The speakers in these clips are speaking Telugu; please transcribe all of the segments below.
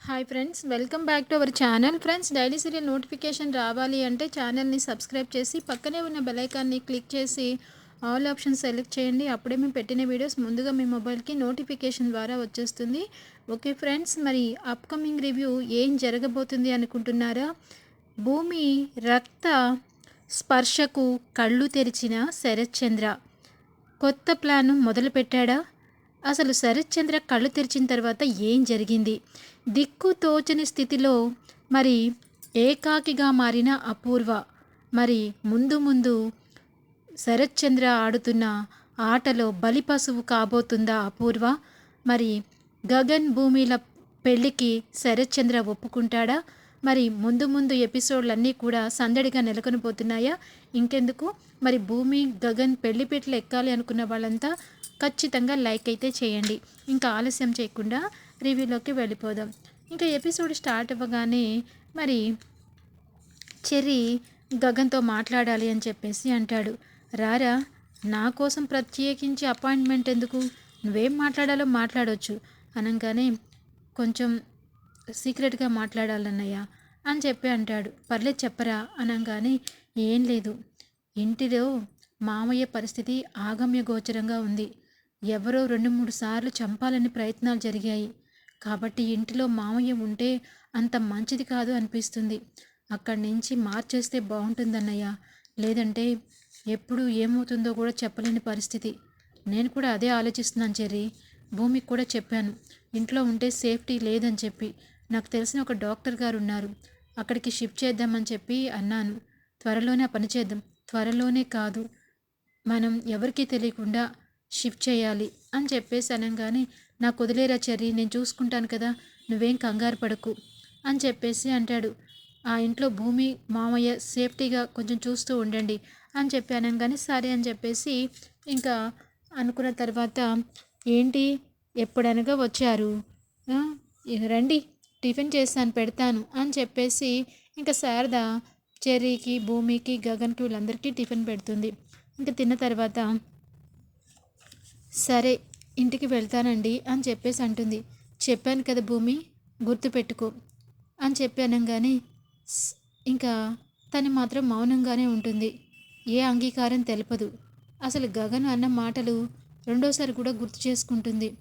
Hi friends welcome back to our channel friends daily serial notification రావాలి అంటే ఛానల్ని సబ్స్క్రైబ్ చేసి పక్కనే ఉన్న బెలైకాన్ని క్లిక్ చేసి ఆల్ ఆప్షన్స్ సెలెక్ట్ చేయండి. అప్పుడే మేము పెట్టిన వీడియోస్ ముందుగా మీ మొబైల్కి నోటిఫికేషన్ ద్వారా వచ్చేస్తుంది. ఓకే ఫ్రెండ్స్ మరి అప్కమింగ్ రివ్యూ ఏం జరగబోతుంది అనుకుంటున్నారా? భూమి రక్త స్పర్శకు కళ్ళు తెరిచిన శరత్చంద్ర కొత్త ప్లాను మొదలుపెట్టాడా? అసలు శరత్చంద్ర కళ్ళు తెరిచిన తర్వాత ఏం జరిగింది? దిక్కు తోచని స్థితిలో మరి ఏకాకిగా మారిన అపూర్వ మరి ముందు ముందు శరత్చంద్ర ఆడుతున్న ఆటలో బలిపశువు కాబోతుందా అపూర్వ? మరి గగన్ భూమిల పెళ్ళికి శరత్చంద్ర ఒప్పుకుంటాడా? మరి ముందు ముందు ఎపిసోడ్లన్నీ కూడా సందడిగా నెలకొనిపోతున్నాయా ఇంకెందుకు? మరి భూమి గగన్ పెళ్ళిపెట్లు ఎక్కాలి అనుకున్న వాళ్ళంతా ఖచ్చితంగా లైక్ అయితే చేయండి. ఇంకా ఆలస్యం చేయకుండా రివ్యూలోకి వెళ్ళిపోదాం. ఇంకా ఎపిసోడ్ స్టార్ట్ అవ్వగానే మరి చెర్రీ గగన్తో మాట్లాడాలి అని చెప్పేసి అంటాడు. రారా నా కోసం ప్రత్యేకించి అపాయింట్మెంట్ ఎందుకు? నువ్వేం మాట్లాడాలో మాట్లాడవచ్చు అనగానే కొంచెం సీక్రెట్గా మాట్లాడాలన్నయ్య అని చెప్పి అంటాడు. పర్లేదు చెప్పరా అనగానే ఏం లేదు. ఇంటిలో మామయ్య పరిస్థితి ఆగమ్య గోచరంగా ఉంది. ఎవరో రెండు మూడు సార్లు చంపాలని ప్రయత్నాలు జరిగాయి. కాబట్టి ఇంటిలో మామయ్య ఉంటే అంత మంచిది కాదు అనిపిస్తుంది. అక్కడి నుంచి మార్చేస్తే బాగుంటుందన్నయ్య. లేదంటే ఎప్పుడు ఏమవుతుందో కూడా చెప్పలేని పరిస్థితి. నేను కూడా అదే ఆలోచిస్తున్నాను చెర్రీ. భూమికి కూడా చెప్పాను. ఇంట్లో ఉంటే సేఫ్టీ లేదని చెప్పి. నాకు తెలిసిన ఒక డాక్టర్ గారు ఉన్నారు. అక్కడికి షిఫ్ట్ చేద్దామని చెప్పి అన్నాను. త్వరలోనే ఆ పని చేద్దాం. త్వరలోనే కాదు. మనం ఎవరికీ తెలియకుండా షిఫ్ట్ చేయాలి అని చెప్పేసి అనగానే నాకు వదిలేరా చెర్రి నేను చూసుకుంటాను కదా నువ్వేం కంగారు పడకు అని చెప్పేసి అంటాడు. ఆ ఇంట్లో భూమి మామయ్య సేఫ్టీగా కొంచెం చూస్తూ ఉండండి అని చెప్పాను కానీ సరే అని చెప్పేసి ఇంకా అనుకున్న తర్వాత ఏంటి ఎప్పుడనగా వచ్చారు? రండి టిఫిన్ చేస్తాను పెడతాను అని చెప్పేసి ఇంకా శారద చెర్రీకి భూమికి గగన్కి వీళ్ళందరికీ టిఫిన్ పెడుతుంది. ఇంకా తిన్న తర్వాత సరే ఇంటికి వెళ్తానండి అని చెప్పేసి అంటుంది. చెప్పాను కదా భూమి గుర్తుపెట్టుకో అని చెప్పి కానీ ఇంకా తను మాత్రం మౌనంగానే ఉంటుంది. ఏ అంగీకారం తెలపదు. అసలు గగన్ అన్న మాటలు రెండోసారి కూడా గుర్తు చేసుకుంటుంది.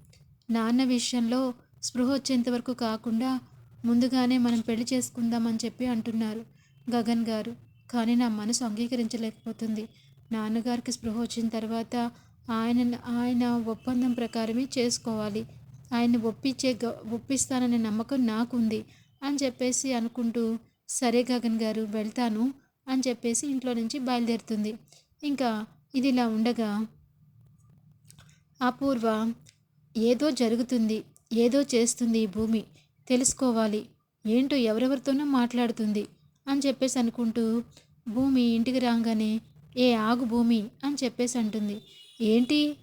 నాన్న విషయంలో స్పృహ వచ్చేంత వరకు కాకుండా ముందుగానే మనం పెళ్ళి చేసుకుందామని చెప్పి అంటున్నారు గగన్ గారు. కానీ నా మనసు అంగీకరించలేకపోతుంది. నాన్నగారికి స్పృహ వచ్చిన తర్వాత ఆయన ఆయన ఒప్పందం ప్రకారమే చేసుకోవాలి. ఆయన్ని ఒప్పించే గ ఒప్పిస్తాననే నమ్మకం నాకుంది అని చెప్పేసి అనుకుంటూ సరే గగన్ గారు వెళ్తాను అని చెప్పేసి ఇంట్లో నుంచి బయలుదేరుతుంది. ఇంకా ఇది ఇలా ఉండగా అపూర్వ ఏదో జరుగుతుంది ఏదో చేస్తుంది ఈ భూమి తెలుసుకోవాలి. ఏంటో ఎవరెవరితోనో మాట్లాడుతుంది అని చెప్పేసి అనుకుంటూ భూమి ఇంటికి రాగానే ఏ ఆగు భూమి అని చెప్పేసి అంటుంది. ఏంటి?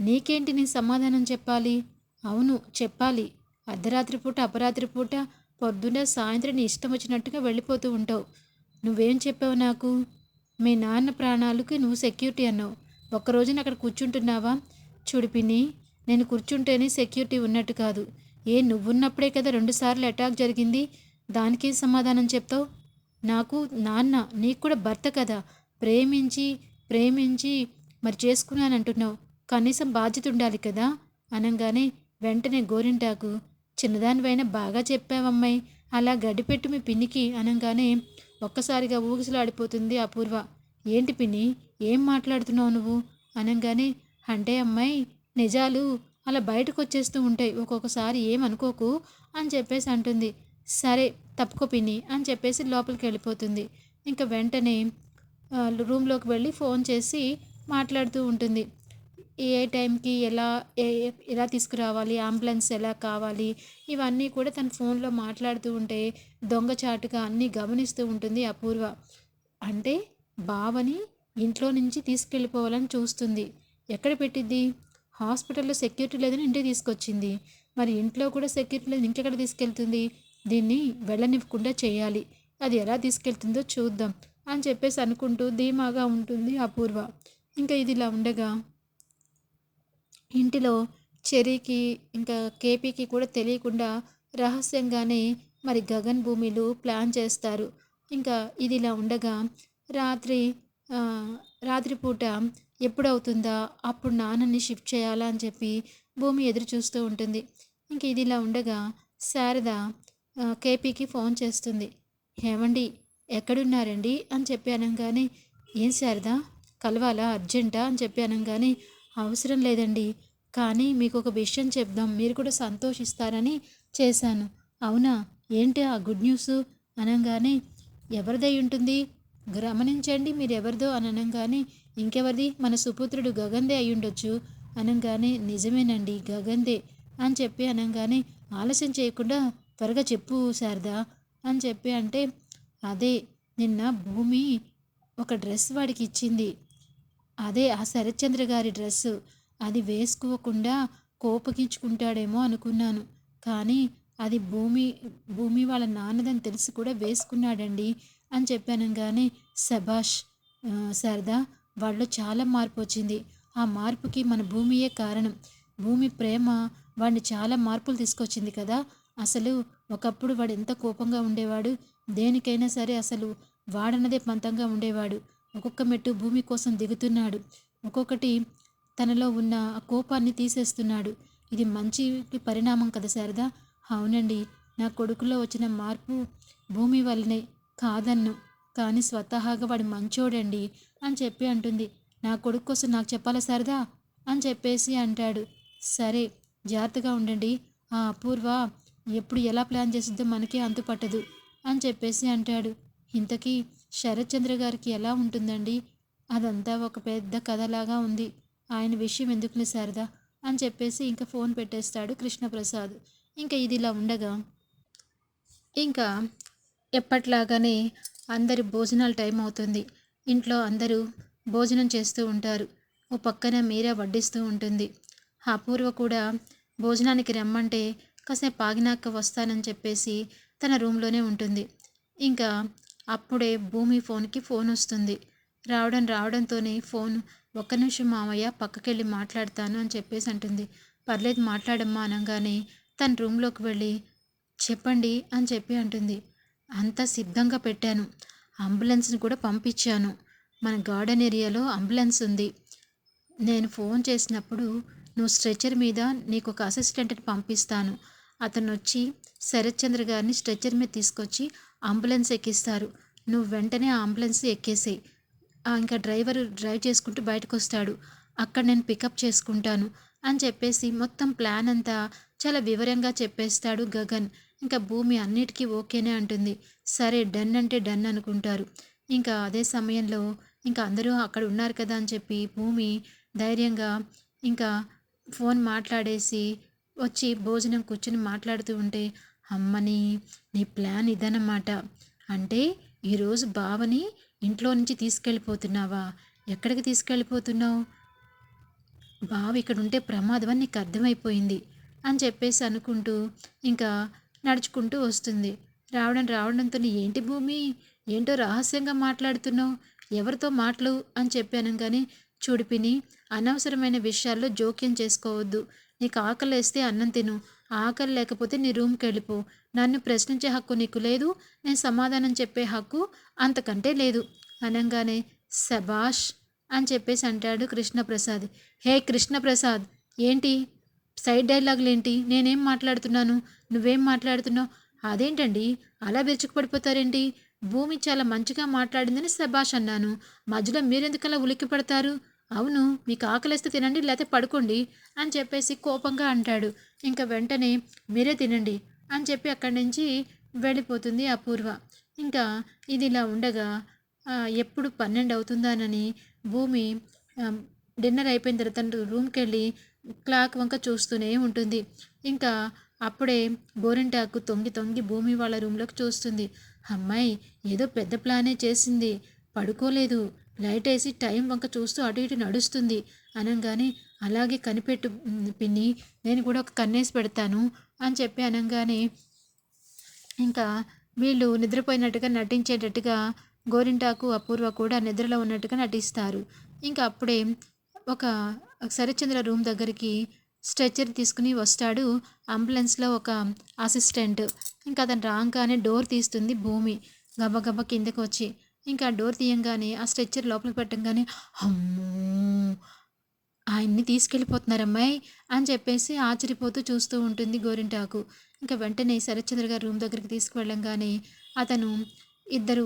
నీకేంటి నీ సమాధానం చెప్పాలి? అవును చెప్పాలి. అర్ధరాత్రి పూట అపరాత్రి పూట పొద్దున్న సాయంత్రం నీ ఇష్టం వచ్చినట్టుగా వెళ్ళిపోతూ ఉంటావు. నువ్వేం చెప్పావు నాకు? మీ నాన్న ప్రాణాలకి నువ్వు సెక్యూరిటీ అన్నావు. ఒక్కరోజున అక్కడ కూర్చుంటున్నావా? చుడిపిని నేను కూర్చుంటేనే సెక్యూరిటీ ఉన్నట్టు కాదు. ఏ నువ్వున్నప్పుడే కదా రెండుసార్లు అటాక్ జరిగింది. దానికేం సమాధానం చెప్తావు? నాకు నాన్న నీకు కూడా భర్త కదా. ప్రేమించి ప్రేమించి మరి చేసుకున్నానంటున్నావు. కనీసం బాధ్యత ఉండాలి కదా. అనగానే వెంటనే గోరింటాకు చిన్నదానివైనా బాగా చెప్పావమ్మాయి. అలా గడిపెట్టు మీ పిన్నికి అనగానే ఒక్కసారిగా ఊగిసలాడిపోతుంది అపూర్వ. ఏంటి పిన్ని ఏం మాట్లాడుతున్నావు నువ్వు? అనగానే అంటే అమ్మాయి నిజాలు అలా బయటకు వచ్చేస్తూ ఉంటాయి. ఒక్కొక్కసారి ఏమనుకోకు అని చెప్పేసి అంటుంది. సరే తప్పుకో పిన్ని అని చెప్పేసి లోపలికి వెళ్ళిపోతుంది ఇంకా వెంటనే రూమ్లోకి వెళ్ళి ఫోన్ చేసి మాట్లాడుతూ ఉంటుంది. ఏ టైంకి ఎలా ఏ ఎలా తీసుకురావాలి అంబులెన్స్ ఎలా కావాలి ఇవన్నీ కూడా తన ఫోన్లో మాట్లాడుతూ ఉంటే దొంగచాటుగా అన్నీ గమనిస్తూ ఉంటుంది అపూర్వ. అంటే బావని ఇంట్లో నుంచి తీసుకెళ్ళిపోవాలని చూస్తుంది. ఎక్కడ పెట్టిద్ది? హాస్పిటల్లో సెక్యూరిటీ లేదని ఇంటికి తీసుకొచ్చింది. మరి ఇంట్లో కూడా సెక్యూరిటీ లేదు ఇంకెక్కడ తీసుకెళ్తుంది? దీన్ని వెళ్ళనివ్వకుండా చేయాలి. అది ఎలా తీసుకెళ్తుందో చూద్దాం అని చెప్పేసి అనుకుంటూ ధీమాగా ఉంటుంది అపూర్వ. ఇంకా ఇది ఇలా ఉండగా ఇంటిలో చెరీకి ఇంకా కేపీకి కూడా తెలియకుండా రహస్యంగానే మరి గగన్ భూమిలు ప్లాన్ చేస్తారు. ఇంకా ఇది ఇలా ఉండగా రాత్రి రాత్రిపూట ఎప్పుడవుతుందా? అప్పుడు నాన్నని షిఫ్ట్ చేయాలా అని చెప్పి భూమి ఎదురు చూస్తూ ఉంటుంది. ఇంక ఇది ఇలా ఉండగా శారద కేపీకి ఫోన్ చేస్తుంది. ఏమండి ఎక్కడున్నారండి? అని చెప్పి అనగానే ఏం శారద? కలవాలా? అర్జెంటా? అని చెప్పి అనగానే అవసరం లేదండి. కానీ మీకు ఒక విషయం చెప్దాం. మీరు కూడా సంతోషిస్తారని చేశాను. అవునా? ఏంటి ఆ గుడ్ న్యూస్? అనగానే ఎవరిదై ఉంటుంది? గమనించండి మీరు ఎవరిదో అని అనగానే ఇంకెవరిది? మన సుపుత్రుడు గగందే అయి ఉండొచ్చు. అనగానే నిజమేనండి గగందే అని చెప్పి అనగానే ఆలస్యం చేయకుండా త్వరగా చెప్పు శారదా అని చెప్పి అంటే అదే నిన్న భూమి ఒక డ్రెస్ వాడికి ఇచ్చింది. అదే ఆ శరత్చంద్ర గారి డ్రెస్సు. అది వేసుకోకుండా కోపగించుకుంటాడేమో అనుకున్నాను. కానీ అది భూమి భూమి వాళ్ళ నాన్నదని తెలిసి కూడా వేసుకున్నాడండి అని చెప్పాను కానీ సభాష్ ఆ, శారదా చాలా మార్పు వచ్చింది. ఆ మార్పుకి మన భూమియే కారణం. భూమి ప్రేమ వాడిని చాలా మార్పులు తీసుకొచ్చింది కదా. అసలు ఒకప్పుడు వాడు ఎంత కోపంగా ఉండేవాడు? దేనికైనా సరే అసలు వాడన్నదే పంతంగా ఉండేవాడు. ఒక్కొక్క మెట్టు భూమి కోసం దిగుతున్నాడు. ఒక్కొక్కటి తనలో ఉన్న ఆ కోపాన్ని తీసేస్తున్నాడు. ఇది మంచి పరిణామం కదా శారదా? అవునండి. నా కొడుకులో వచ్చిన మార్పు భూమి వల్లనే కాదన్ను. కానీ స్వతహాగా వాడు మంచోడండి అని చెప్పి అంటుంది. నా కొడుకు కోసం నాకు చెప్పాలా శారదా? అని చెప్పేసి అంటాడు. సరే జాగ్రత్తగా ఉండండి. ఆ అపూర్వ ఎప్పుడు ఎలా ప్లాన్ చేసిద్దో మనకే అంతు పట్టదు అని చెప్పేసి అంటాడు. ఇంతకీ శరత్చంద్ర గారికి ఎలా ఉంటుందండి? అదంతా ఒక పెద్ద కథలాగా ఉంది. ఆయన విషయం ఎందుకులే శారదా? అని చెప్పేసి ఇంకా ఫోన్ పెట్టేస్తాడు కృష్ణప్రసాద్. ఇంకా ఇది ఇలా ఉండగా ఇంకా ఎప్పట్లాగానే అందరి భోజనాల టైం అవుతుంది. ఇంట్లో అందరూ భోజనం చేస్తూ ఉంటారు. ఓ పక్కన మీరా వడ్డిస్తూ ఉంటుంది. అపూర్వ కూడా భోజనానికి రమ్మంటే కాసేపు ఆగినాక వస్తానని చెప్పేసి తన రూమ్లోనే ఉంటుంది. ఇంకా అప్పుడే భూమి ఫోన్కి ఫోన్ వస్తుంది. రావడం రావడంతోనే ఫోన్ ఒక్క నిమిషం మామయ్య పక్కకెళ్ళి మాట్లాడతాను అని చెప్పేసి అంటుంది. పర్లేదు మాట్లాడమ్మా అనగానే తన రూమ్లోకి వెళ్ళి చెప్పండి అని చెప్పి అంటుంది. అంతా సిద్ధంగా పెట్టాను. అంబులెన్స్ని కూడా పంపించాను. మన గార్డెన్ ఏరియాలో అంబులెన్స్ ఉంది. నేను ఫోన్ చేసినప్పుడు నువ్వు స్ట్రెచర్ మీద నీకు ఒక అసిస్టెంట్ని పంపిస్తాను. అతను వచ్చి శరత్చంద్ర గారిని స్ట్రెచర్ మీద తీసుకొచ్చి అంబులెన్స్ ఎక్కిస్తారు. నువ్వు వెంటనే ఆ అంబులెన్స్ ఎక్కేసేయి. ఇంకా డ్రైవర్ డ్రైవ్ చేసుకుంటూ బయటకు వస్తాడు అక్కడ నేను పికప్ చేసుకుంటాను అని చెప్పేసి మొత్తం ప్లాన్ అంతా చాలా వివరంగా చెప్పేస్తాడు గగన్. ఇంకా భూమి అన్నిటికీ ఓకేనే అంటుంది. సరే డన్ అంటే డన్ అనుకుంటారు. ఇంకా అదే సమయంలో ఇంకా అందరూ అక్కడ ఉన్నారు కదా అని చెప్పి భూమి ధైర్యంగా ఇంకా ఫోన్ మాట్లాడేసి వచ్చి భోజనం కూర్చుని మాట్లాడుతూ ఉంటే అమ్మని నీ ప్లాన్ ఇదన్నమాట. అంటే ఈరోజు బావని ఇంట్లో నుంచి తీసుకెళ్ళిపోతున్నావా? ఎక్కడికి తీసుకెళ్ళిపోతున్నావు? బావ ఇక్కడ ఉంటే ప్రమాదం అని నీకు అర్థమైపోయింది అని చెప్పేసి అనుకుంటూ ఇంకా నడుచుకుంటూ వస్తుంది. రావడం రావడంతో ఏంటి భూమి? ఏంటో రహస్యంగా మాట్లాడుతున్నావు? ఎవరితో మాటలు? అని చెప్పాను కానీ చూడిపిని అనవసరమైన విషయాల్లో జోక్యం చేసుకోవద్దు. నీకు ఆకలి వేస్తే అన్నం తిను. ఆకలి లేకపోతే నీ రూమ్కి వెళ్ళిపో. నన్ను ప్రశ్నించే హక్కు నీకు లేదు. నేను సమాధానం చెప్పే హక్కు అంతకంటే లేదు. అనగానే శభాష్ అని చెప్పేసి అంటాడు కృష్ణప్రసాద్. హే కృష్ణప్రసాద్ ఏంటి? సైడ్ డైలాగులు ఏంటి? నేనేం మాట్లాడుతున్నాను? నువ్వేం మాట్లాడుతున్నావు? అదేంటండి? అలా విరుచుకుపడిపోతారేంటి భూమి చాలా మంచిగా మాట్లాడిందని శబాష్ అన్నాను. మధ్యలో మీరెందుకలా ఉలిక్కి పడతారు అవును మీకు ఆకలిస్తే తినండి లేకపోతే పడుకోండి అని చెప్పేసి కోపంగా అంటాడు. ఇంకా వెంటనే మీరే తినండి అని చెప్పి అక్కడి నుంచి వెళ్ళిపోతుంది అపూర్వ. ఇంకా ఇది ఇలా ఉండగా ఎప్పుడు పన్నెండు అవుతుందానని భూమి డిన్నర్ అయిపోయిన తర్వాత తన రూమ్కి వెళ్ళి క్లాక్ వంక చూస్తూనే ఉంటుంది. ఇంకా అప్పుడే గోరింటాకు తొంగి తొంగి భూమి వాళ్ళ రూమ్లోకి చూస్తుంది. అమ్మాయి ఏదో పెద్ద ప్లానే చేసింది. పడుకోలేదు. లైట్ వేసి టైం వంక చూస్తూ అటు ఇటు నడుస్తుంది. అనగానే అలాగే కనిపెట్టు పిన్ని నేను కూడా ఒక కన్నేసి పెడతాను అని చెప్పి అనగానే ఇంకా వీళ్ళు నిద్రపోయినట్టుగా నటించేటట్టుగా గోరింటాకు అపూర్వ కూడా నిద్రలో ఉన్నట్టుగా నటిస్తారు. ఇంకా అప్పుడే ఒక శరత్చంద్ర రూమ్ దగ్గరికి స్ట్రెచ్చర్ తీసుకుని వస్తాడు అంబులెన్స్లో ఒక అసిస్టెంట్. ఇంకా అతను రాగానే డోర్ తీస్తుంది భూమి. గబగబ కిందకు వచ్చి ఇంకా డోర్ తీయంగానే ఆ స్ట్రెచ్చర్ లోపలికి పెట్టంగానే అమ్మో! ఆయన్ని తీసుకెళ్ళిపోతున్నారమ్మాయి అని చెప్పేసి ఆశ్చర్యపోతూ చూస్తూ ఉంటుంది గోరింటాకు. ఇంకా వెంటనే శరత్చంద్ర గారు రూమ్ దగ్గరికి తీసుకువెళ్ళంగానే అతను ఇద్దరు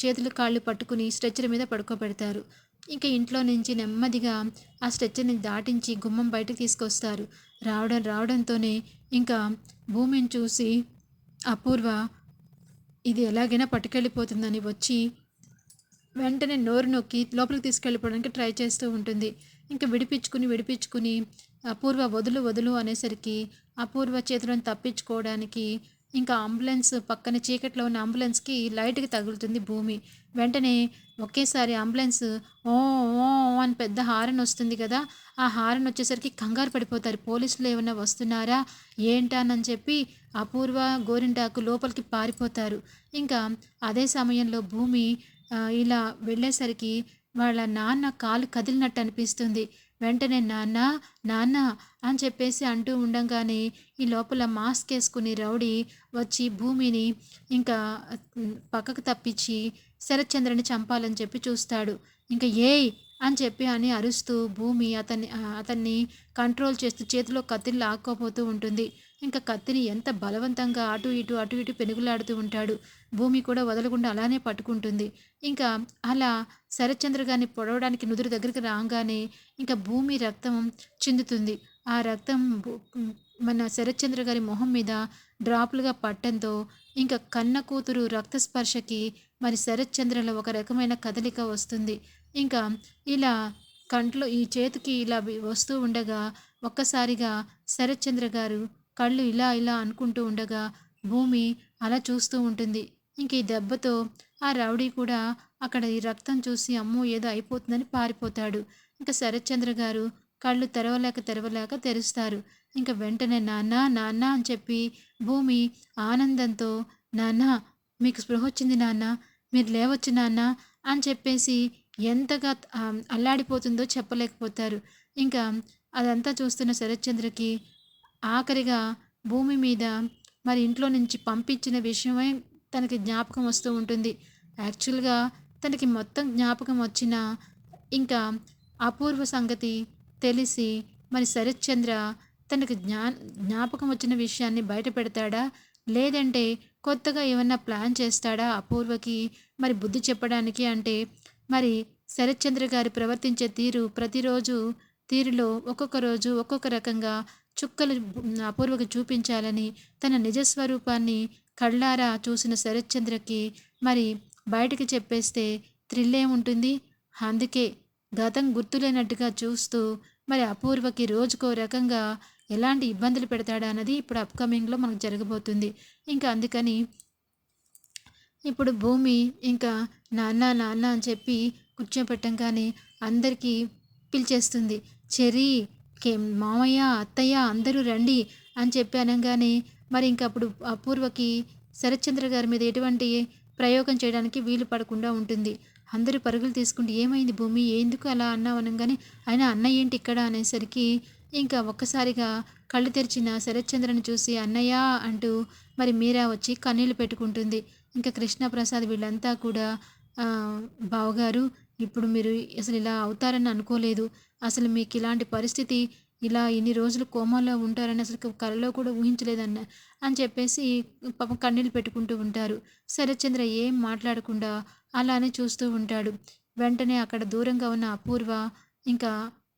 చేతులు కాళ్ళు పట్టుకుని స్ట్రెచ్చర్ మీద పడుకోబెడతారు. ఇంకా ఇంట్లో నుంచి నెమ్మదిగా ఆ స్ట్రెచ్చర్ని దాటించి గుమ్మం బయటకు తీసుకొస్తారు. రావడం రావడంతోనే ఇంకా భూమిని చూసి అపూర్వ ఇది ఎలాగైనా పట్టుకెళ్ళిపోతుందని వచ్చి వెంటనే నోరు నొక్కి లోపలికి తీసుకెళ్ళిపోవడానికి ట్రై చేస్తూ ఉంటుంది. ఇంకా విడిపించుకుని విడిపించుకుని అపూర్వ వదులు వదులు అనేసరికి అపూర్వ చేతులను తప్పించుకోవడానికి ఇంకా అంబులెన్స్ పక్కన చీకట్లో ఉన్న అంబులెన్స్కి లైట్కి తగులుతుంది భూమి. వెంటనే ఒకేసారి అంబులెన్స్ ఓ ఓ అని పెద్ద హారన్ వస్తుంది కదా ఆ హారన్ వచ్చేసరికి కంగారు పడిపోతారు. పోలీసులు ఏమైనా వస్తున్నారా ఏంటానని చెప్పి అపూర్వ గోరింటాకు లోపలికి పారిపోతారు. ఇంకా అదే సమయంలో భూమి ఇలా వెళ్ళేసరికి వాళ్ళ నాన్న కాలు కదిలినట్టు అనిపిస్తుంది. వెంటనే నాన్న నాన్న అని చెప్పేసి అంటూ ఉండంగానే ఈ లోపల మాస్క్ వేసుకుని రౌడీ వచ్చి భూమిని ఇంకా పక్కకు తప్పించి శరత్చంద్రని చంపాలని చెప్పి చూస్తాడు. ఇంకా ఏయ్ అని చెప్పి అని అరుస్తూ భూమి అతన్ని అతన్ని కంట్రోల్ చేస్తూ చేతిలో కత్తిని లాక్కోపోతూ ఉంటుంది. ఇంకా కత్తిని ఎంత బలవంతంగా అటు ఇటు అటు ఇటు పెనుగులాడుతూ ఉంటాడు. భూమి కూడా వదలకుండా అలానే పట్టుకుంటుంది. ఇంకా అలా శరత్చంద్ర గారిని పొడవడానికి నుదురు దగ్గరికి రాగానే ఇంకా భూమి రక్తం చిందుతుంది. ఆ రక్తం మన శరత్చంద్ర గారి మొహం మీద డ్రాపులుగా పట్టడంతో ఇంకా కన్న కూతురు రక్తస్పర్శకి మరి శరత్చంద్రలో ఒక రకమైన కదలిక వస్తుంది. ఇంకా ఇలా కంట్లో ఈ చేతికి ఇలా వస్తూ ఉండగా ఒక్కసారిగా శరత్చంద్ర గారు కళ్ళు ఇలా ఇలా అనుకుంటూ ఉండగా భూమి అలా చూస్తూ ఉంటుంది. ఇంక ఈ దెబ్బతో ఆ రౌడీ కూడా అక్కడ ఈ రక్తం చూసి అమ్మో ఏదో అయిపోతుందని పారిపోతాడు. ఇంకా శరత్చంద్ర గారు కళ్ళు తెరవలేక తెరవలేక తెరుస్తారు. ఇంకా వెంటనే నాన్న నాన్న అని చెప్పి భూమి ఆనందంతో నాన్న మీకు స్పృహ వచ్చింది నాన్న మీరు లేవచ్చు నాన్న అని చెప్పేసి ఎంతగా అల్లాడిపోతుందో చెప్పలేకపోతారు. ఇంకా అదంతా చూస్తున్న శరత్చంద్రకి ఆఖరిగా భూమి మీద మరి ఇంట్లో నుంచి పంపించిన విషయమే తనకి జ్ఞాపకం వస్తూ ఉంటుంది. యాక్చువల్గా తనకి మొత్తం జ్ఞాపకం వచ్చిన ఇంకా అపూర్వ సంగతి తెలిసి మరి శరత్చంద్ర తనకు జ్ఞా జ్ఞాపకం వచ్చిన విషయాన్ని బయట పెడతాడా? లేదంటే కొత్తగా ఏమన్నా ప్లాన్ చేస్తాడా అపూర్వకి? మరి బుద్ధి చెప్పడానికి అంటే మరి శరత్చంద్ర గారి ప్రవర్తించే తీరు ప్రతిరోజు తీరులో ఒక్కొక్క రోజు ఒక్కొక్క రకంగా చుక్కలు అపూర్వకు చూపించాలని తన నిజస్వరూపాన్ని కళ్ళారా చూసిన శరత్చంద్రకి మరి బయటికి చెప్పేస్తే థ్రిల్ ఏముంటుంది? అందుకే గతం గుర్తులేనట్టుగా చూస్తూ మరి అపూర్వకి రోజుకో రకంగా ఎలాంటి ఇబ్బందులు పెడతాడా అన్నది ఇప్పుడు అప్కమింగ్లో మనకు జరగబోతుంది. ఇంకా అందుకని ఇప్పుడు భూమి ఇంకా నాన్న నాన్న అని చెప్పి కూర్చోపెట్టం కానీ అందరికీ పిలిచేస్తుంది. చెరీ మామయ్య అత్తయ్య అందరూ రండి అని చెప్పి అనగానే మరి ఇంకప్పుడు అపూర్వకి శరత్చంద్ర గారి మీద ఎటువంటి ప్రయోగం చేయడానికి వీలు పడకుండా ఉంటుంది. అందరూ పరుగులు తీసుకుంటూ ఏమైంది భూమి? ఎందుకు అలా అన్నావు అనగానే ఆయన అన్నయ్య ఏంటి ఇక్కడ? అనేసరికి ఇంకా ఒక్కసారిగా కళ్ళు తెరిచిన శరత్చంద్రని చూసి అన్నయ్య అంటూ మరి మీరా వచ్చి కన్నీళ్ళు పెట్టుకుంటుంది. ఇంకా కృష్ణప్రసాద్ వీళ్ళంతా కూడా బావగారు ఇప్పుడు మీరు అసలు ఇలా అవుతారని అనుకోలేదు. అసలు మీకు ఇలాంటి పరిస్థితి ఇలా ఇన్ని రోజులు కోమాలో ఉంటారని అసలు కలలో కూడా ఊహించలేదన్న అని చెప్పేసి పాప కన్నీళ్ళు పెట్టుకుంటూ ఉంటారు. శరత్చంద్ర ఏం మాట్లాడకుండా అలానే చూస్తూ ఉంటాడు. వెంటనే అక్కడ దూరంగా ఉన్న అపూర్వ ఇంకా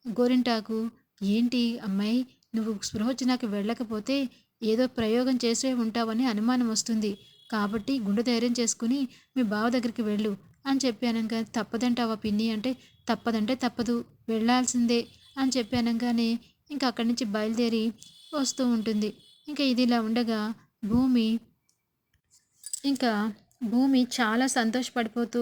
గోరింటాకు ఏంటి అమ్మాయి నువ్వు స్పృహ వచ్చినాక వెళ్ళకపోతే ఏదో ప్రయోగం చేసే ఉంటావని అనుమానం వస్తుంది. కాబట్టి గుండె ధైర్యం చేసుకుని మీ బావ దగ్గరికి వెళ్ళు అని చెప్పి అనగా తప్పదంటావా పిన్ని? అంటే తప్పదంటే తప్పదు వెళ్ళాల్సిందే అని చెప్పి అనగానే ఇంకా అక్కడి నుంచి బయలుదేరి వస్తూ ఉంటుంది. ఇంకా ఇది ఇలా ఉండగా భూమి ఇంకా భూమి చాలా సంతోషపడిపోతూ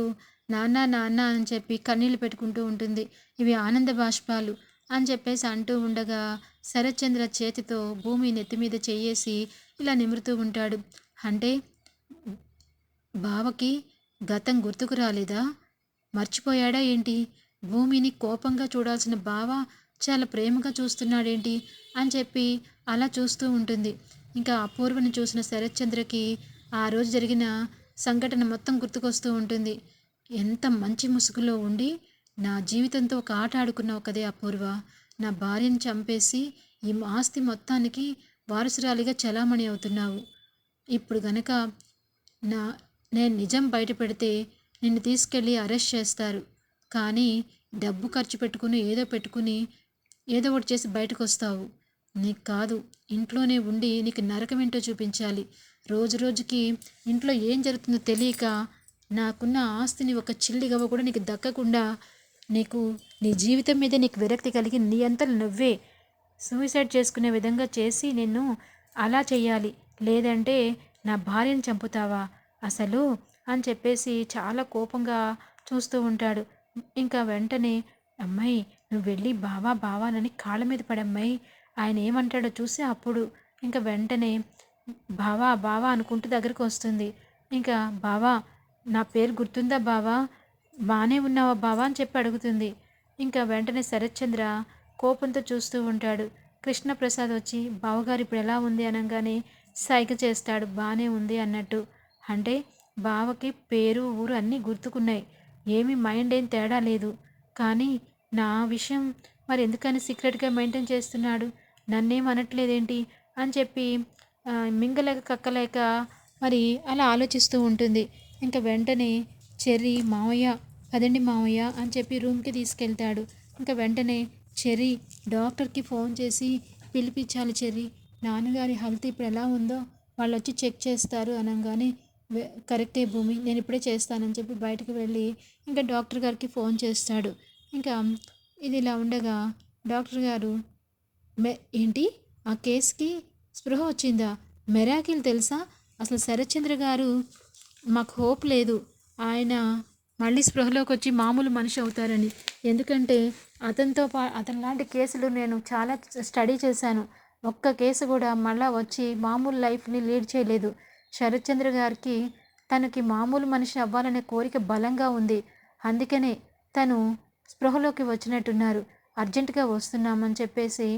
నాన్న నాన్న అని చెప్పి కన్నీళ్ళు పెట్టుకుంటూ ఉంటుంది. ఇవి ఆనంద బాష్పాలు అని చెప్పేసి అంటూ ఉండగా శరత్చంద్ర చేతితో భూమి నెత్తి మీద చేయేసి ఇలా నిమురుతూ ఉంటాడు. అంటే బావకి గతం గుర్తుకు రాలేదా? మర్చిపోయాడా ఏంటి? భూమిని కోపంగా చూడాల్సిన బావ చాలా ప్రేమగా చూస్తున్నాడేంటి అని చెప్పి అలా చూస్తూ ఉంటుంది. ఇంకా అపూర్వని చూసిన శరత్చంద్రకి ఆ రోజు జరిగిన సంఘటన మొత్తం గుర్తుకొస్తూ ఉంటుంది. ఎంత మంచి ముసుగులో ఉండి నా జీవితంతో ఒక ఆట ఆడుకున్నావు కదే అపూర్వ. నా భార్యను చంపేసి ఈ ఆస్తి మొత్తానికి వారసురాలిగా చలామణి అవుతున్నావు. ఇప్పుడు గనక నా నేను నిజం బయట పెడితే నిన్ను తీసుకెళ్ళి అరెస్ట్ చేస్తారు. కానీ డబ్బు ఖర్చు పెట్టుకుని ఏదో పెట్టుకుని ఏదో ఒకటి చేసి బయటకు వస్తావు నీకు కాదు ఇంట్లోనే ఉండి నీకు నరకం ఏంటో చూపించాలి. రోజు రోజుకి ఇంట్లో ఏం జరుగుతుందో తెలియక నాకున్న ఆస్తిని ఒక చిల్లి గవ్వ కూడా నీకు దక్కకుండా నీకు నీ జీవితం మీద నీకు విరక్తి కలిగి నీ అంతలు నువ్వే సూసైడ్ చేసుకునే విధంగా చేసి నేను అలా చేయాలి లేదంటే నా భార్యను చంపుతావా అసలు? అని చెప్పేసి చాలా కోపంగా చూస్తూ ఉంటాడు. ఇంకా వెంటనే అమ్మాయి నువ్వు వెళ్ళి బావా బావానని కాళ్ళ మీద పడమ్మాయి ఆయన ఏమంటాడో చూసి అప్పుడు ఇంకా వెంటనే బావా బావా అనుకుంటూ దగ్గరికి వస్తుంది. ఇంకా బావా నా పేరు గుర్తుందా బావా? బాగానే ఉన్నావా బావా? అని చెప్పి అడుగుతుంది. ఇంకా వెంటనే శరత్చంద్ర కోపంతో చూస్తూ ఉంటాడు. కృష్ణప్రసాద్ వచ్చి బావగారు ఇప్పుడు ఎలా ఉంది? అనగానే సైగ చేస్తాడు. బాగానే ఉంది అన్నట్టు. అంటే బావకి పేరు ఊరు అన్నీ గుర్తుకున్నాయి. ఏమి మైండ్ ఏం తేడా లేదు. కానీ నా విషయం మరి ఎందుకని సీక్రెట్గా మెయింటైన్ చేస్తున్నాడు? నన్నేం అనట్లేదేంటి? అని చెప్పి మింగలేక కక్కలేక మరి అలా ఆలోచిస్తూ ఉంటుంది. ఇంకా వెంటనే చెర్రీ మావయ్య పదండి మావయ్య అని చెప్పి రూమ్కి తీసుకెళ్తాడు. ఇంకా వెంటనే చెర్రీ డాక్టర్కి ఫోన్ చేసి పిలిపించాలి చెర్రీ. నాన్నగారి హెల్త్ ఇప్పుడు ఎలా ఉందో వాళ్ళు వచ్చి చెక్ చేస్తారు అనగానే కరెక్టే భూమి నేను ఇప్పుడే చేస్తానని చెప్పి బయటకు వెళ్ళి ఇంకా డాక్టర్ గారికి ఫోన్ చేస్తాడు. ఇంకా ఇది ఇలా ఉండగా డాక్టర్ గారు మె ఏంటి? ఆ కేసుకి స్పృహ వచ్చిందా? మెరాకిల్ తెలుసా? అసలు శరత్చంద్ర గారు మాకు హోప్ లేదు. ఆయన మళ్ళీ స్పృహలోకి వచ్చి మామూలు మనిషి అవుతారని. ఎందుకంటే అతనితో పా అతని లాంటి కేసులు నేను చాలా స్టడీ చేశాను. ఒక్క కేసు కూడా మళ్ళా వచ్చి మామూలు లైఫ్ని లీడ్ చేయలేదు. శరత్చంద్ర గారికి తనకి మామూలు మనిషి అవ్వాలనే కోరిక బలంగా ఉంది. అందుకనే తను స్పృహలోకి వచ్చినట్టున్నారు. అర్జెంటుగా వస్తున్నామని చెప్పేసి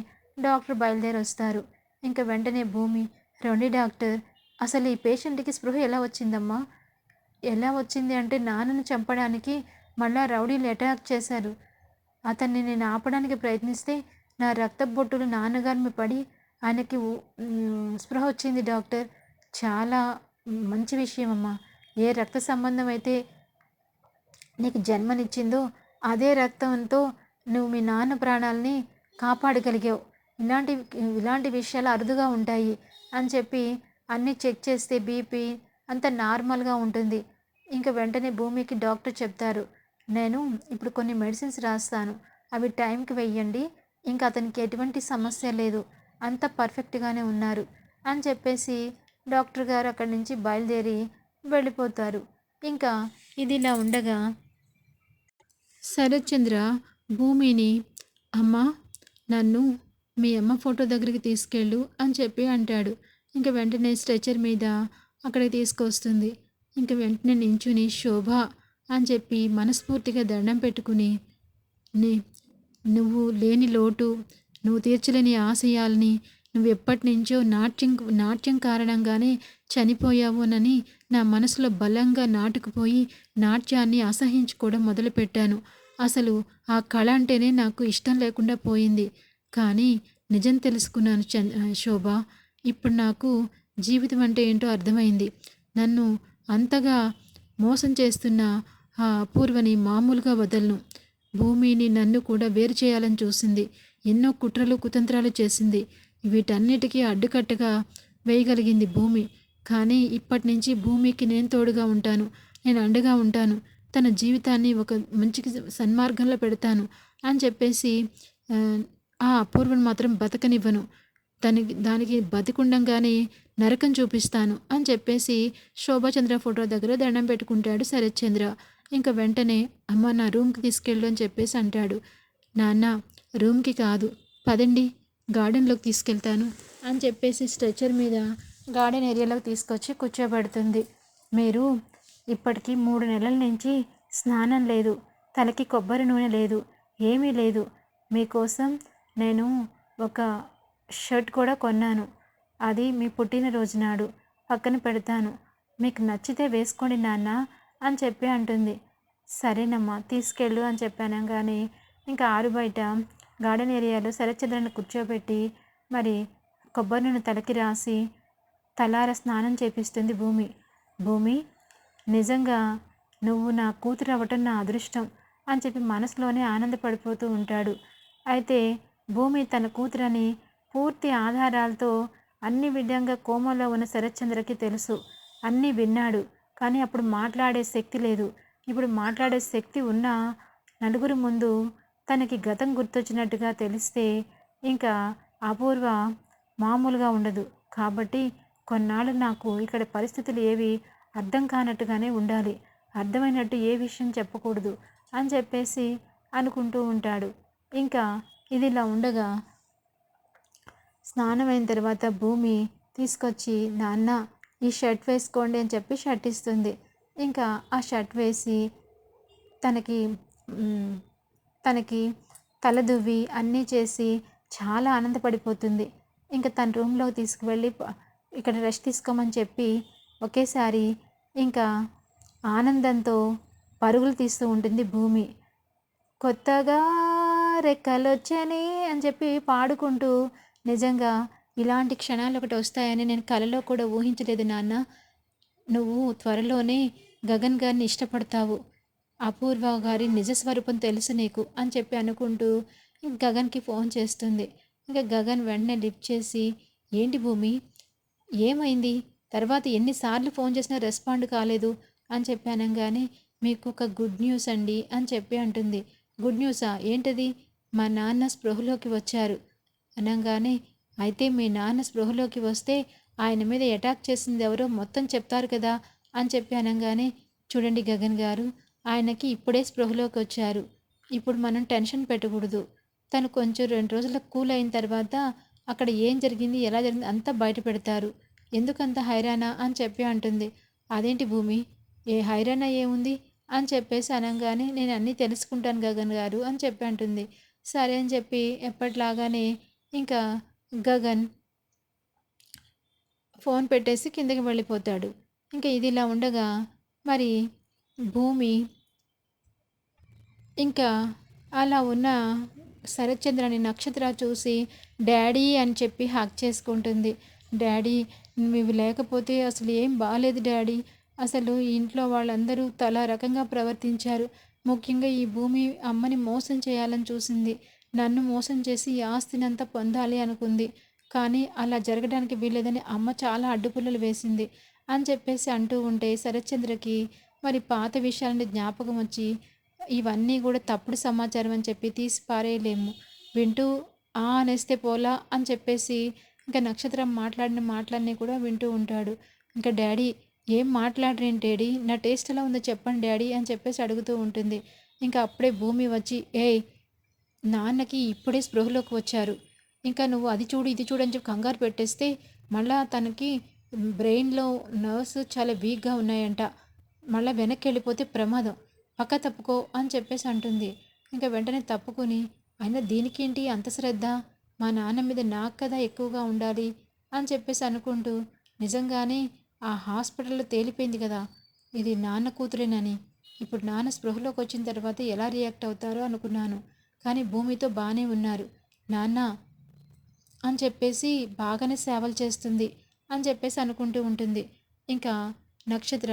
డాక్టర్ బయలుదేరి వస్తారు ఇంకా వెంటనే భూమి రండి డాక్టర్ అసలు ఈ పేషెంట్కి స్పృహ ఎలా వచ్చిందమ్మా? ఎలా వచ్చింది అంటే నాన్నను చంపడానికి మళ్ళా రౌడీలు అటాక్ చేశారు. అతన్ని నేను ఆపడానికి ప్రయత్నిస్తే నా రక్త బొట్టులు నాన్నగారిని పడి ఆయనకి స్పృహ వచ్చింది డాక్టర్. చాలా మంచి విషయం అమ్మా ఏ రక్త సంబంధం అయితే నీకు జన్మనిచ్చిందో అదే రక్తంతో నువ్వు మీ నాన్న ప్రాణాలని కాపాడగలిగావు. ఇలాంటి ఇలాంటి విషయాలు అరుదుగా ఉంటాయి అని చెప్పి అన్నీ చెక్ చేస్తే బీపీ అంత నార్మల్గా ఉంటుంది. ఇంకా వెంటనే భూమికి డాక్టర్ చెప్తారు నేను ఇప్పుడు కొన్ని మెడిసిన్స్ రాస్తాను అవి టైంకి వెయ్యండి ఇంకా అతనికి ఎటువంటి సమస్య లేదు అంత పర్ఫెక్ట్గానే ఉన్నారు అని చెప్పేసి డాక్టర్ గారు అక్కడి నుంచి బయలుదేరి వెళ్ళిపోతారు. ఇంకా ఇది ఇలా ఉండగా శరత్చంద్ర భూమిని అమ్మ నన్ను మీ అమ్మ ఫోటో దగ్గరికి తీసుకెళ్ళు అని చెప్పి అంటాడు. ఇంకా వెంటనే స్ట్రెచర్ మీద అక్కడికి తీసుకొస్తుంది. ఇంకా వెంటనే నించుని శోభ అని చెప్పి మనస్ఫూర్తిగా దండం పెట్టుకుని నీ నువ్వు లేని లోటు నువ్వు తీర్చలేని ఆశయాల్ని నువ్వు ఎప్పటి నుంచో నాట్యం నాట్యం కారణంగానే చనిపోయావునని నా మనసులో బలంగా నాటుకుపోయి నాట్యాన్ని అసహించుకోవడం మొదలుపెట్టాను. అసలు ఆ కళ అంటేనే నాకు ఇష్టం లేకుండా పోయింది. కానీ నిజం తెలుసుకున్నాను చన్ శోభ. ఇప్పుడు నాకు జీవితం అంటే ఏంటో అర్థమైంది. నన్ను అంతగా మోసం చేస్తున్న ఆ అపూర్వని మామూలుగా వదలను. భూమిని నన్ను కూడా వేరు చేయాలని చూసింది. ఎన్నో కుట్రలు కుతంత్రాలు చేసింది. వీటన్నిటికీ అడ్డుకట్టగా వేయగలిగింది భూమి. కానీ ఇప్పటి నుంచి భూమికి నేను తోడుగా ఉంటాను. నేను అండగా ఉంటాను. తన జీవితాన్ని ఒక మంచి సన్మార్గంలో పెడతాను అని చెప్పేసి ఆ, ఆ అపూర్వను మాత్రం బతకనివ్వను. దానికి దానికి బతికుండంగానే నరకం చూపిస్తాను అని చెప్పేసి శోభాచంద్ర ఫోటో దగ్గర దండం పెట్టుకుంటాడు శరత్చంద్ర. ఇంకా వెంటనే అమ్మ నా రూమ్కి తీసుకెళ్ళు అని చెప్పేసి అంటాడు. నాన్న రూమ్కి కాదు. పదండి. గార్డెన్లోకి తీసుకెళ్తాను అని చెప్పేసి స్ట్రెచర్ మీద గార్డెన్ ఏరియాలోకి తీసుకొచ్చి కూర్చోబెడుతుంది. మీరు ఇప్పటికీ మూడు నెలల నుంచి స్నానం లేదు తలకి కొబ్బరి నూనె లేదు ఏమీ లేదు. మీకోసం నేను ఒక షర్ట్ కూడా కొన్నాను. అది మీ పుట్టినరోజు నాడు పక్కన పెడతాను. మీకు నచ్చితే వేసుకోండి నాన్న అని చెప్పి అంటుంది. సరేనమ్మా తీసుకెళ్ళు అని చెప్పాను. కానీ ఇంకా ఆరు బయట గార్డెన్ ఏరియాలో శరచంద్రను కూర్చోబెట్టి మరి కొబ్బరి నూనె తలకి రాసి తలార స్నానం చేపిస్తుంది భూమి. భూమి నిజంగా నువ్వు నా కూతురు అవ్వటం నా అదృష్టం అని చెప్పి మనసులోనే ఆనందపడిపోతూ ఉంటాడు. అయితే భూమి తన కూతురని పూర్తి ఆధారాలతో అన్ని విధంగా కోమలో ఉన్న శరత్చంద్రకి తెలుసు. అన్నీ విన్నాడు. కానీ అప్పుడు మాట్లాడే శక్తి లేదు. ఇప్పుడు మాట్లాడే శక్తి ఉన్న నలుగురు ముందు తనకి గతం గుర్తొచ్చినట్టుగా తెలిస్తే ఇంకా అపూర్వ మామూలుగా ఉండదు. కాబట్టి కొన్నాళ్ళు నాకు ఇక్కడ పరిస్థితులు ఏవి అర్థం కానట్టుగానే ఉండాలి. అర్థమైనట్టు ఏ విషయం చెప్పకూడదు అని చెప్పేసి అనుకుంటూ ఉంటాడు. ఇంకా ఇది ఇలా ఉండగా స్నానం అయిన తర్వాత భూమి తీసుకొచ్చి నాన్న ఈ షర్ట్ వేసుకోండి అని చెప్పి షర్ట్ ఇస్తుంది. ఇంకా ఆ షర్ట్ వేసి తనకి తనకి తల దువ్వి అన్నీ చేసి చాలా ఆనందపడిపోతుంది. ఇంకా తన రూమ్లోకి తీసుకువెళ్ళి ఇక్కడ రెస్ట్ తీసుకోమని చెప్పి ఒకేసారి ఇంకా ఆనందంతో పరుగులు తీస్తూ ఉంటుంది భూమి. కొత్తగా రెక్కలొచ్చని అని చెప్పి పాడుకుంటూ నిజంగా ఇలాంటి క్షణాలు ఒకటి వస్తాయని నేను కలలో కూడా ఊహించలేదు నాన్న. నువ్వు త్వరలోనే గగన్ గారిని ఇష్టపడతావు. అపూర్వ గారి నిజస్వరూపం తెలుసు నీకు అని చెప్పి అనుకుంటూ గగన్కి ఫోన్ చేస్తుంది. ఇంకా గగన్ వెంటనే లిఫ్ట్ చేసి ఏంటి భూమి? ఏమైంది? తర్వాత ఎన్నిసార్లు ఫోన్ చేసినా రెస్పాండ్ కాలేదు అని చెప్పి అనగానే మీకు ఒక గుడ్ న్యూస్ అండి అని చెప్పి అంటుంది. గుడ్ న్యూసా? ఏంటది? మా నాన్న స్పృహలోకి వచ్చారు అనగానే అయితే మీ నాన్న స్పృహలోకి వస్తే ఆయన మీద అటాక్ చేసింది ఎవరో మొత్తం చెప్తారు కదా అని చెప్పి అనగానే చూడండి గగన్ గారు ఆయనకి ఇప్పుడే స్పృహలోకి వచ్చారు ఇప్పుడు మనం టెన్షన్ పెట్టకూడదు. తను కొంచెం రెండు రోజులకు కూల్ అయిన తర్వాత అక్కడ ఏం జరిగింది ఎలా జరిగింది అంతా బయట పెడతారు ఎందుకంత హైరానా అని చెప్పి అంటుంది. అదేంటి భూమి? ఏ హైరానా ఏముంది? అని చెప్పేసి అనగానే నేను అన్నీ తెలుసుకుంటాను గగన్ గారు అని చెప్పి అంటుంది. సరే అని చెప్పి ఎప్పటిలాగానే ఇంకా గగన్ ఫోన్ పెట్టేసి కిందకి వెళ్ళిపోతాడు. ఇంకా ఇది ఇలా ఉండగా మరి భూమి ఇంకా అలా ఉన్న శరత్చంద్రని నక్షత్ర చూసి డాడీ అని చెప్పి హక్ చేసుకుంటుంది. డాడీ నువ్వు లేకపోతే అసలు ఏం బాగాలేదు డాడీ. అసలు ఇంట్లో వాళ్ళందరూ తలా రకంగా ప్రవర్తించారు. ముఖ్యంగా ఈ భూమి అమ్మని మోసం చేయాలని చూసింది. నన్ను మోసం చేసి ఈ ఆస్తినంతా పొందాలి అనుకుంది. కానీ అలా జరగడానికి వీల్లేదని అమ్మ చాలా అడ్డుపుల్లలు వేసింది అని చెప్పేసి అంటూ ఉంటే శరత్చంద్రకి మరి పాత విషయాలని జ్ఞాపకం వచ్చి ఇవన్నీ కూడా తప్పుడు సమాచారం అని చెప్పి తీసి పారేయలేము. వింటూ ఆ అనేస్తే పోలా అని చెప్పేసి ఇంకా నక్షత్రం మాట్లాడిన మాటలన్నీ కూడా వింటూ ఉంటాడు. ఇంకా డాడీ ఏం మాట్లాడరేంటి డాడీ? నా టేస్ట్ ఎలా ఉందో చెప్పండి డాడీ అని చెప్పేసి అడుగుతూ ఉంటుంది. ఇంకా అప్పుడే భూమి వచ్చి ఏయ్ నాన్నకి ఇప్పుడే స్పృహలోకి వచ్చారు. ఇంకా నువ్వు అది చూడు ఇది చూడు అని చెప్పి కంగారు పెట్టేస్తే మళ్ళా తనకి బ్రెయిన్లో నర్వ్స్ చాలా వీక్గా ఉన్నాయంట. మళ్ళీ వెనక్కి వెళ్ళిపోతే ప్రమాదం. పక్క తప్పుకో అని చెప్పేసి అంటుంది. ఇంకా వెంటనే తప్పుకుని అయినా దీనికేంటి అంత శ్రద్ధ? మా నాన్న మీద నాకు కదా ఎక్కువగా ఉండాలి అని చెప్పేసి అనుకుంటూ నిజంగానే ఆ హాస్పిటల్లో తేలిపోయింది కదా. ఇది నాన్న కూతురేనని. ఇప్పుడు నాన్న స్పృహలోకి వచ్చిన తర్వాత ఎలా రియాక్ట్ అవుతారో అనుకున్నాను. కానీ భూమితో బాగానే ఉన్నారు. నాన్న అని చెప్పేసి బాగానే సేవలు చేస్తుంది అని చెప్పేసి అనుకుంటూ ఉంటుంది. ఇంకా నక్షత్ర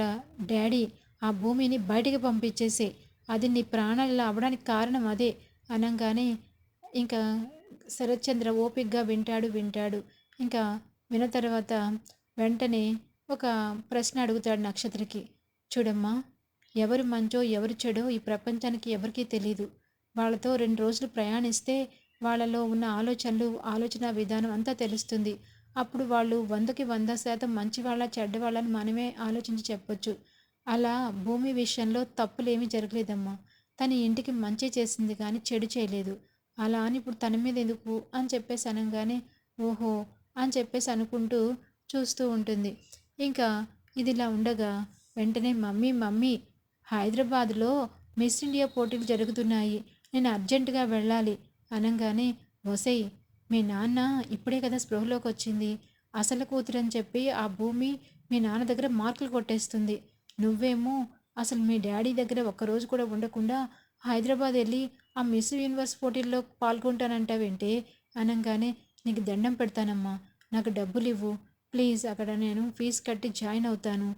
డాడీ ఆ భూమిని బయటికి పంపించేసి. అది నీ ప్రాణాలు అవ్వడానికి కారణం అదే అనగానే ఇంకా శరత్చంద్ర ఓపిక్గా వింటాడు వింటాడు. ఇంకా విన తర్వాత వెంటనే ఒక ప్రశ్న అడుగుతాడు నక్షత్రకి. చూడమ్మా ఎవరు మంచో ఎవరు చెడో ఈ ప్రపంచానికి ఎవరికీ తెలియదు వాళ్ళతో రెండు రోజులు ప్రయాణిస్తే వాళ్ళలో ఉన్న ఆలోచనలు ఆలోచన విధానం అంతా తెలుస్తుంది. అప్పుడు వాళ్ళు వందకి వంద శాతం మంచి వాళ్ళ చెడ్డవాళ్ళని మనమే ఆలోచించి చెప్పొచ్చు. అలా భూమి విషయంలో తప్పులేమీ జరగలేదమ్మా. తన ఇంటికి మంచి చేసింది కానీ చెడు చేయలేదు. అలా అని ఇప్పుడు తన మీద ఎందుకు అని చెప్పేసి అనగానే ఓహో అని చెప్పేసి అనుకుంటూ చూస్తూ ఉంటుంది. ఇంకా ఇదిలా ఉండగా వెంటనే మమ్మీ మమ్మీ హైదరాబాద్లో మిస్ ఇండియా పోటీలు జరుగుతున్నాయి. నేను అర్జెంటుగా వెళ్ళాలి అనగానే ఒసై మీ నాన్న ఇప్పుడే కదా స్పృహలోకి వచ్చింది అసలు కూతురు అని చెప్పి ఆ భూమి మీ నాన్న దగ్గర మార్కులు కొట్టేస్తుంది. నువ్వేమో అసలు మీ డాడీ దగ్గర ఒక్కరోజు కూడా ఉండకుండా హైదరాబాద్ వెళ్ళి ఆ మిస్ యూనివర్స్ పోటీల్లో పాల్గొంటానంటావేంటే? అనగానే నీకు దండం పెడతానమ్మా. నాకు డబ్బులు ఇవ్వు ప్లీజ్ అక్కడ నేను ఫీజు కట్టి జాయిన్ అవుతాను.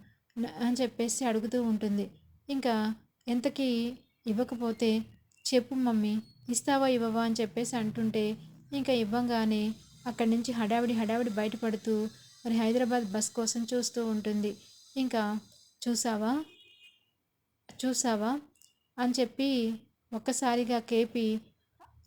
అని చెప్పేసి అడుగుతూ ఉంటుంది. ఇంకా ఎంతకీ ఇవ్వకపోతే చెప్పు మమ్మీ. ఇస్తావా ఇవ్వవా అని చెప్పేసి అంటుంటే ఇంకా ఇవ్వంగానే అక్కడి నుంచి హడావిడి హడావిడి బయటపడుతూ మరి హైదరాబాద్ బస్ కోసం చూస్తూ ఉంటుంది. ఇంకా చూసావా? చూసావా? అని చెప్పి ఒక్కసారిగా కేపి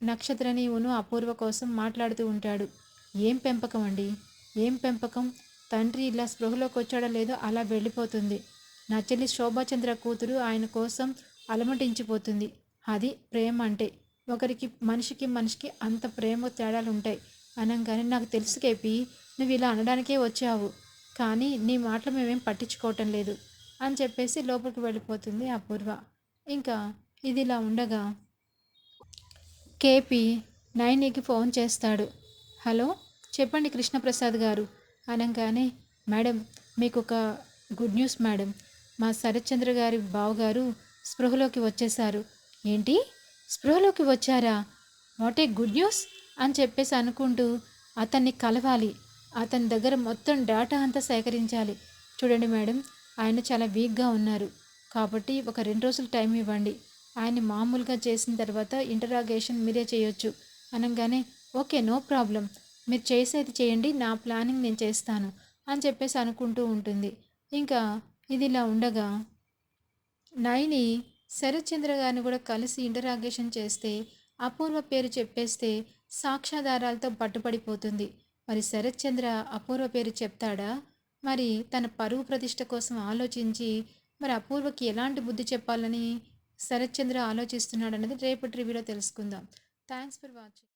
నక్షత్రని ఉను అపూర్వ కోసం మాట్లాడుతూ ఉంటాడు. ఏం పెంపకం అండి? ఏం పెంపకం? తండ్రి ఇలా స్పృహలోకి వచ్చాడో లేదో అలా వెళ్ళిపోతుంది. నా చెల్లి శోభాచంద్ర కూతురు ఆయన కోసం అలమటించిపోతుంది. అది ప్రేమ అంటే. ఒకరికి మనిషికి మనిషికి అంత ప్రేమ తేడాలు ఉంటాయి. అనగానే నాకు తెలుసు కేపి నువ్వు ఇలా అనడానికే వచ్చావు. కానీ నీ మాటలు మేమేం పట్టించుకోవటం లేదు అని చెప్పేసి లోపలికి వెళ్ళిపోతుంది అపూర్వ. ఇంకా ఇది ఇలా ఉండగా కేపీ నైనికి ఫోన్ చేస్తాడు. హలో చెప్పండి కృష్ణప్రసాద్ గారు. అనగానే మేడం మీకు ఒక గుడ్ న్యూస్ మేడం. మా శరత్చంద్ర గారి బావగారు స్పృహలోకి వచ్చేశారు. ఏంటి? స్పృహలోకి వచ్చారా? వాట్ ఏ గుడ్ న్యూస్ అని చెప్పేసి అనుకుంటూ అతన్ని కలవాలి. అతని దగ్గర మొత్తం డేటా అంతా సేకరించాలి. చూడండి మేడం ఆయన చాలా వీక్గా ఉన్నారు. కాబట్టి ఒక రెండు రోజులు టైం ఇవ్వండి. ఆయన మామూలుగా చేసిన తర్వాత ఇంటరాగేషన్ మీరే చేయొచ్చు. అనగానే ఓకే నో ప్రాబ్లం. మీరు చేసేది చేయండి నా ప్లానింగ్ నేను చేస్తాను అని చెప్పేసి అనుకుంటూ ఉంటుంది. ఇంకా ఇది ఇలా ఉండగా నైని శరత్చంద్ర గారిని కూడా కలిసి ఇంటరాగేషన్ చేస్తే అపూర్వ పేరు చెప్పేస్తే సాక్ష్యాధారాలతో పట్టుపడిపోతుంది. మరి శరత్చంద్ర అపూర్వ పేరు చెప్తాడా? మరి తన పరువు ప్రతిష్ట కోసం ఆలోచించి మరి అపూర్వకి ఎలాంటి బుద్ధి చెప్పాలని శరత్చంద్ర ఆలోచిస్తున్నాడన్నది రేపటి రివ్యూలో తెలుసుకుందాం. Thanks for watching